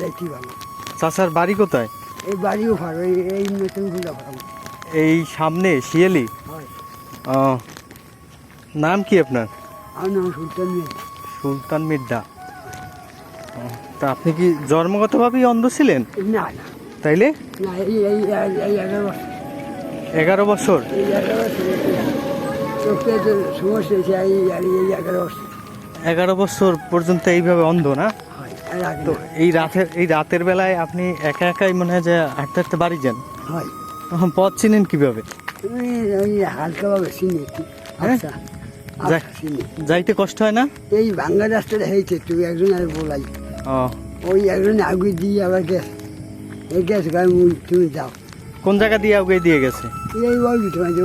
যাইতে পারব চাচার বাড়ি কোথায়? এই বাড়িও ভালো এই এই নতুনগুলো ভালো এই সামনে শিয়ালি? নাম কি আপনার? আমার নাম সুলতান মিয়া। সুলতান মির্জা তা আপনি কি জন্মগতভাবেই অন্ধ ছিলেন? না না। তাইলে? এগারো বছর। এগারো বছর পর্যন্ত এইভাবে অন্ধ না? তো এই রাতের এই রাতের বেলায় আপনি একা একাই মনে হয় যে হাঁটতে হাঁটতে বাড়ি যান? হয়। তখন পথ চিনেন কীভাবে? হালকাভাবে চিনি হ্যাঁ? আচ্ছা। আচ্ছা চিনি। যাইতে কষ্ট হয় না? এই ভাঙ্গা রাস্তাটা হয়েছে তুই একজন আর বলাই। ওই একজন আগুয়ে দিয়ে আবার গ্যাস এই মুই তুমি যাও। কোন জায়গা দিয়ে আগে দিয়ে গেছে? এই ওই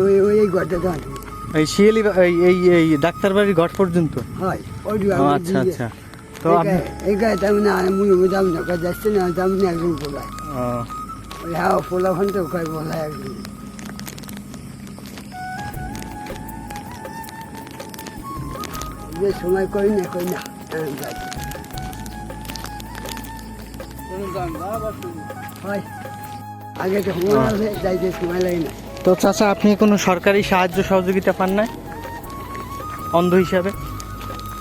ওই ওই এই ঘরটা এই শিয়ালি এই এই ডাক্তার বাড়ির ঘর পর্যন্ত? হয় ওই আচ্ছা আচ্ছা। তো আপনি এই গায়ে না মুই না যাচ্ছে না একজন হ্যাঁ তো একজন। যে সময় করি না কই না। হয়। আগে তো সময়। আছে যাইতে সময় লাগে না। তো চাচা আপনি কোনো সরকারি সাহায্য সহযোগিতা পান না অন্ধ হিসাবে?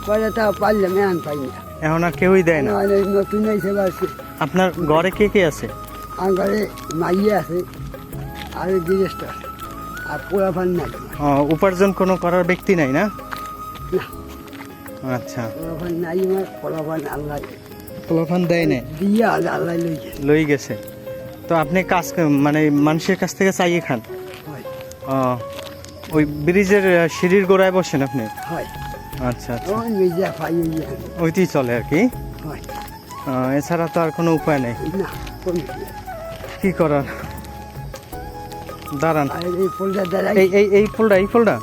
পরে তা পারলাম এখন পাই না। এখন আর কেউই দেয় না। নতুন আছে। আপনার ঘরে কে কে আছে? আমার ঘরে মাইয়ে আছে আর গৃহস্থ আছে। আর পোলা ফান নাই উপার্জন কোনো করার ব্যক্তি নাই না? আচ্ছা। পোলা ফান নাই আমার পোলা ফান আল্লাহ পোলাফান দেয় না দিয়ে আল্লাহ লই গেছে। লই গেছে। তো আপনি কাজ মানে মানুষের কাছ থেকে চাইয়ে খান? ও, ওই ব্রিজের সিঁড়ির গোড়ায় বসেন আপনি? হয়। আচ্ছা আচ্ছা। ওই নিজে পাই ওই ওইটাই চলে আর কি? এছাড়া তো আর কোনো উপায় নেই। কি করার? দাঁড়ান। এই এই এই এই ফুলটা এই ফুলটা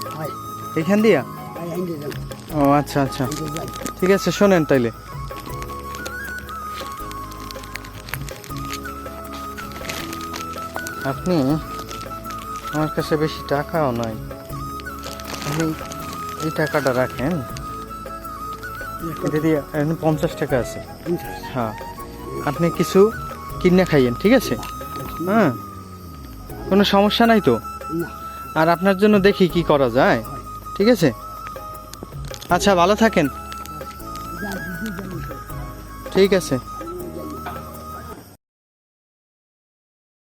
এইখান দিয়া? ও আচ্ছা আচ্ছা। ঠিক আছে শোনেন তাইলে। আপনি আমার কাছে বেশি টাকাও নাই এই টাকাটা রাখেন। দিদি পঞ্চাশ টাকা আছে। হ্যাঁ। আপনি কিছু কিনে খাইয়েন ঠিক আছে? হ্যাঁ। কোনো সমস্যা নাই তো? আর আপনার জন্য দেখি কি করা যায় ঠিক আছে? আচ্ছা ভালো থাকেন। ঠিক আছে।